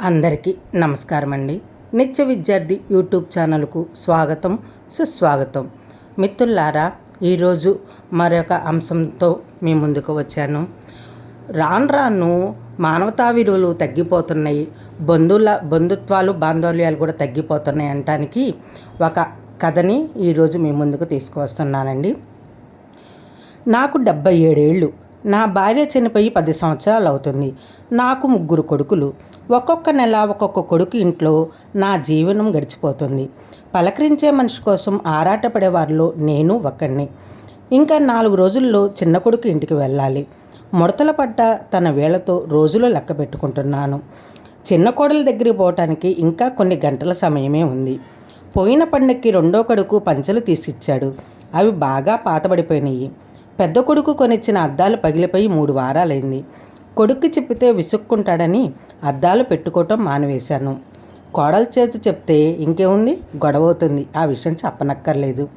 అందరికీ నమస్కారం అండి నిత్య విద్యార్థి యూట్యూబ్ ఛానల్కు స్వాగతం సుస్వాగతం. మిత్రులారా ఈరోజు మరొక అంశంతో మీ ముందుకు వచ్చాను. రాను రాను మానవతా విలువలు తగ్గిపోతున్నాయి. బంధువుల బంధుత్వాలు బాంధవ్యాలు కూడా తగ్గిపోతున్నాయి అనటానికి ఒక కథని ఈరోజు మీ ముందుకు తీసుకువస్తున్నానండి. నాకు డెబ్బై ఏడేళ్ళు. నా భార్య చనిపోయి పది సంవత్సరాలు అవుతుంది నాకు ముగ్గురు కొడుకులు. ఒక్కొక్క నెల ఒక్కొక్క కొడుకు ఇంట్లో నా జీవనం గడిచిపోతుంది. పలకరించే మనిషి కోసం ఆరాటపడే వారిలో నేను ఒక్కడిని ఇంకా నాలుగు రోజుల్లో చిన్న కొడుకు ఇంటికి వెళ్ళాలి. ముడతల పడ్డ తన వేళతో రోజులు లెక్క పెట్టుకుంటున్నాను. చిన్న కోడల దగ్గరికి పోవటానికి ఇంకా కొన్ని గంటల సమయమే ఉంది. పోయిన పండక్కి రెండో కొడుకు పంచలు తీసిచ్చాడు. అవి బాగా పాతబడిపోయినాయి. పెద్ద కొడుకు కొనిచ్చిన అద్దాలు పగిలిపోయి మూడు వారాలైంది. కొడుక్కి చెప్పితే విసుక్కుంటాడని అద్దాలు పెట్టుకోవటం మానివేశాను. కోడల చేతి చెప్తే ఇంకేముంది? గొడవ అవుతుంది ఆ విషయం చెప్పనక్కర్లేదు.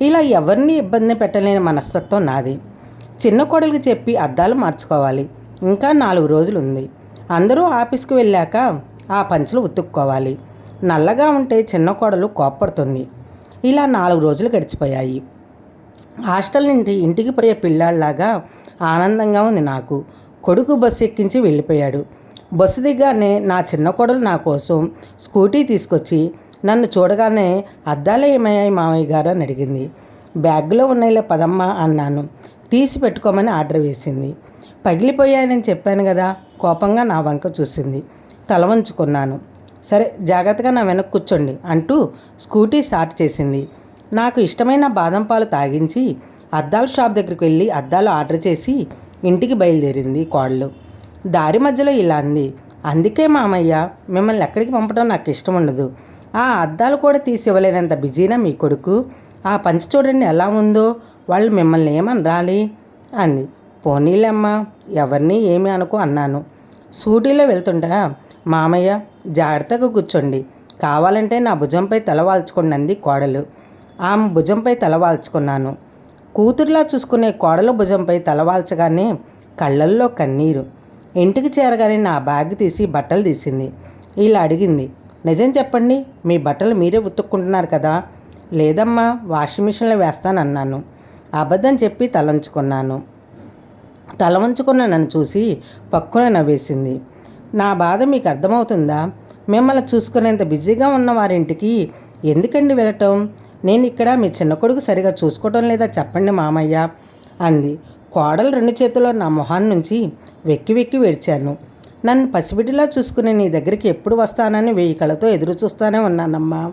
ఇలా ఎవరిని ఇబ్బంది పెట్టలేని మనస్తత్వం నాది. చిన్న కోడలికి చెప్పి అద్దాలు మార్చుకోవాలి. ఇంకా నాలుగు రోజులు ఉంది అందరూ ఆఫీస్కి వెళ్ళాక ఆ పంచులు ఉతుక్కోవాలి. నల్లగా ఉంటే చిన్న కోడలు కోప్పడుతుంది. ఇలా నాలుగు రోజులు గడిచిపోయాయి. హాస్టల్ నుండి ఇంటికి పోయే పిల్లాళ్ళలాగా ఆనందంగా ఉంది నాకు. కొడుకు బస్సు ఎక్కించి వెళ్ళిపోయాడు. బస్సు దిగ్గానే నా చిన్న కొడలు నా కోసం స్కూటీ తీసుకొచ్చి నన్ను చూడగానే అద్దాలే ఏమయ్యాయి మామయ్య గారు? అని అడిగింది. బ్యాగ్లో ఉన్నాయిలే పదమ్మ అన్నాను. తీసి పెట్టుకోమని ఆర్డర్ వేసింది. పగిలిపోయాయని చెప్పాను కదా కోపంగా నా వంక చూసింది. తల వంచుకున్నాను. సరే జాగ్రత్తగా నా వెనక్కి కూర్చోండి అంటూ స్కూటీ స్టార్ట్ చేసింది. నాకు ఇష్టమైన బాదం పాలు తాగించి అద్దాల షాప్ దగ్గరికి వెళ్ళి అద్దాలు ఆర్డర్ చేసి ఇంటికి బయలుదేరింది కోడలు. దారి మధ్యలో ఇలా అంది. అందుకే మామయ్య మిమ్మల్ని ఎక్కడికి పంపడం నాకు ఇష్టం ఉండదు. ఆ అద్దాలు కూడా తీసి ఇవ్వలేనంత బిజీనా మీ కొడుకు? ఆ పంచ చూడండి ఎలా ఉందో వాళ్ళు మిమ్మల్ని ఏమని రాలి అంది. పోనీలేమ్మా ఎవరిని ఏమి అనుకో అన్నాను. సూటీలో వెళ్తుంటా మామయ్య జాగ్రత్తగా కూర్చోండి. కావాలంటే నా భుజంపై తల వాల్చుకోండి అంది కోడలు. ఆమె భుజంపై తలవాల్చుకున్నాను కూతురులా చూసుకునే కోడల భుజంపై తలవాల్చగానే కళ్ళల్లో కన్నీరు. ఇంటికి చేరగానే నా బ్యాగ్ తీసి బట్టలు తీసింది. ఇలా అడిగింది నిజం చెప్పండి మీ బట్టలు మీరే ఉతుక్కుంటున్నారు కదా? లేదమ్మా వాషింగ్ మిషన్లో వేస్తానన్నాను. అబద్ధం చెప్పి తలంచుకున్నాను. తల వంచుకున్న నన్ను చూసి పక్కున నవ్వేసింది. నా బాధ మీకు అర్థమవుతుందా? మిమ్మల్ని చూసుకునేంత బిజీగా ఉన్న వారింటికి ఎందుకండి వెళ్ళటం? నేను ఇక్కడ మీ చిన్న కొడుకు సరిగా చూసుకోవటం లేదా చెప్పండి మామయ్య అంది. కోడలు రెండు చేతుల్లో నా మొహాన్ని నుంచి వెక్కి వెక్కి వేడ్చాను. నన్ను పసిబిడ్డిలా చూసుకుని నీ దగ్గరికి ఎప్పుడు వస్తానని వెయ్యి కళతో ఎదురు చూస్తానే ఉన్నానమ్మా.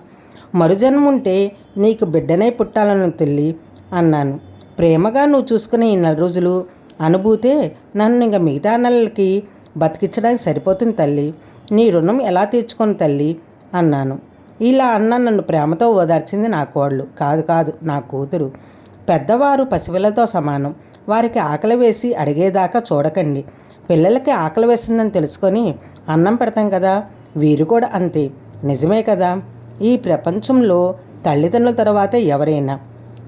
మరుజన్మ ఉంటే నీకు బిడ్డనే పుట్టాలను తెల్లి అన్నాను. ప్రేమగా నువ్వు చూసుకునే ఈ నెల రోజులు అనుభూతే నన్ను ఇంకా మిగతా నెలలకి బతికించడానికి సరిపోతుంది తల్లి. నీ రుణం ఎలా తీర్చుకొని తల్లి అన్నాను. ఇలా అన్న నన్ను ప్రేమతో ఓదార్చింది నా కోళ్ళు. కాదు కాదు నా కూతురు. పెద్దవారు పసిపిల్లలతో సమానం. వారికి ఆకలి వేసి అడిగేదాకా చూడకండి. పిల్లలకి ఆకలి వేస్తుందని తెలుసుకొని అన్నం పెడతాం కదా వీరు కూడా అంతే. నిజమే కదా? ఈ ప్రపంచంలో తల్లిదండ్రుల తర్వాత ఎవరైనా?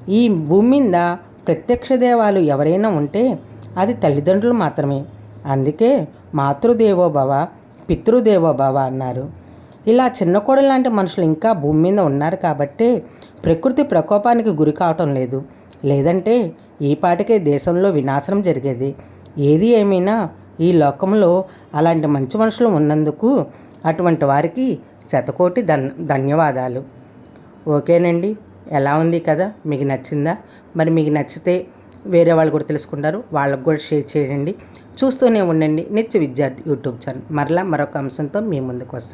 ఈ భూమి మీద ప్రత్యక్ష దేవాలు ఎవరైనా ఉంటే అది తల్లిదండ్రులు మాత్రమే. అందుకే మాతృదేవో భవ పితృదేవో భవ అన్నారు. ఇలా చిన్న కోడలు లాంటి మనుషులు ఇంకా భూమి మీద ఉన్నారు కాబట్టి ప్రకృతి ప్రకోపానికి గురి కావటం లేదు. లేదంటే ఈ పాటికే దేశంలో వినాశనం జరిగేది. ఏది ఏమైనా ఈ లోకంలో అలాంటి మంచి మనుషులు ఉన్నందుకు అటువంటి వారికి శతకోటి ధన్ ధన్యవాదాలు. ఓకేనండి. ఎలా ఉంది కదా మీకు నచ్చిందా? మరి మీకు నచ్చితే వేరే వాళ్ళు కూడా తెలుసుకుంటారు. వాళ్ళకు కూడా షేర్ చేయండి. చూస్తూనే ఉండండి. నిత్య విద్యార్థి యూట్యూబ్ ఛానల్. మరలా మరొక అంశంతో మీ ముందుకు వస్తాం.